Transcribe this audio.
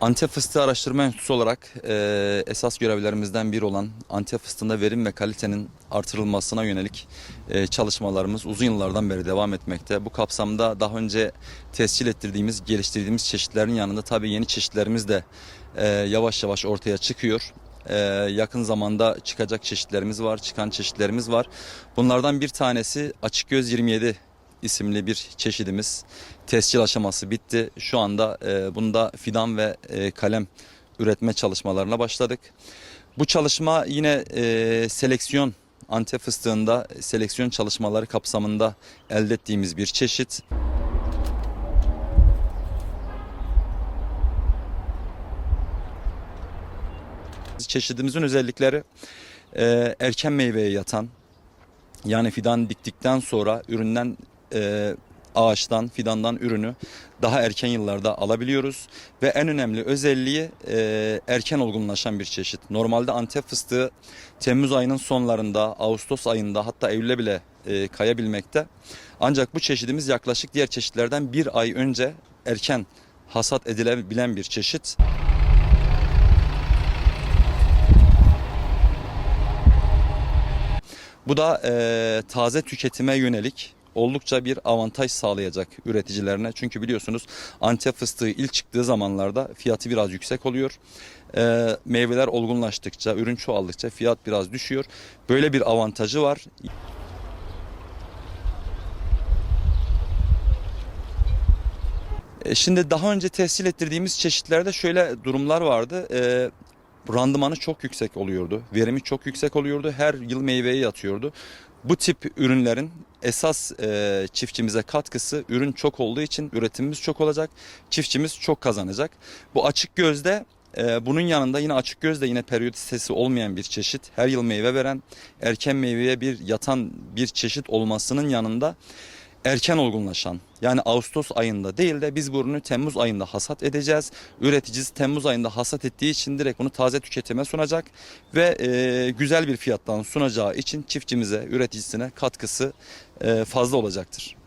Antep Fıstığı Araştırma Enstitüsü olarak e, esas görevlerimizden biri olan Antep fıstığında verim ve kalitenin artırılmasına yönelik e, çalışmalarımız uzun yıllardan beri devam etmekte. Bu kapsamda daha önce tescil ettirdiğimiz, geliştirdiğimiz çeşitlerin yanında tabii yeni çeşitlerimiz de e, yavaş yavaş ortaya çıkıyor. E, yakın zamanda çıkacak çeşitlerimiz var, çıkan çeşitlerimiz var. Bunlardan bir tanesi Açık Göz 27 isimli bir çeşidimiz. Tescil aşaması bitti. Şu anda e, bunda fidan ve e, kalem üretme çalışmalarına başladık. Bu çalışma yine e, seleksiyon Antep fıstığında seleksiyon çalışmaları kapsamında elde ettiğimiz bir çeşit. Çeşidimizin özellikleri e, erken meyveye yatan, yani fidan diktikten sonra üründen e, ağaçtan, fidandan ürünü daha erken yıllarda alabiliyoruz. Ve en önemli özelliği e, erken olgunlaşan bir çeşit. Normalde Antep fıstığı Temmuz ayının sonlarında, Ağustos ayında hatta Eylül'e bile e, kayabilmekte. Ancak bu çeşidimiz yaklaşık diğer çeşitlerden bir ay önce erken hasat edilebilen bir çeşit. Bu da e, taze tüketime yönelik oldukça bir avantaj sağlayacak üreticilerine. Çünkü biliyorsunuz Antep fıstığı ilk çıktığı zamanlarda fiyatı biraz yüksek oluyor. E, meyveler olgunlaştıkça, ürün çoğaldıkça fiyat biraz düşüyor. Böyle bir avantajı var. E, Şimdi daha önce tescil ettirdiğimiz çeşitlerde şöyle durumlar vardı. E, randımanı çok yüksek oluyordu. Verimi çok yüksek oluyordu. Her yıl meyveye yatıyordu. Bu tip ürünlerin esas e, çiftçimize katkısı ürün çok olduğu için üretimimiz çok olacak. Çiftçimiz çok kazanacak. Bu açık gözde e, bunun yanında yine açık gözde yine periyodisitesi olmayan bir çeşit. Her yıl meyve veren erken meyveye bir yatan bir çeşit olmasının yanında erken olgunlaşan yani Ağustos ayında değil de biz bu ürünü Temmuz ayında hasat edeceğiz. Üreticisi Temmuz ayında hasat ettiği için direkt bunu taze tüketime sunacak ve e, güzel bir fiyattan sunacağı için çiftçimize, üreticisine katkısı e, fazla olacaktır.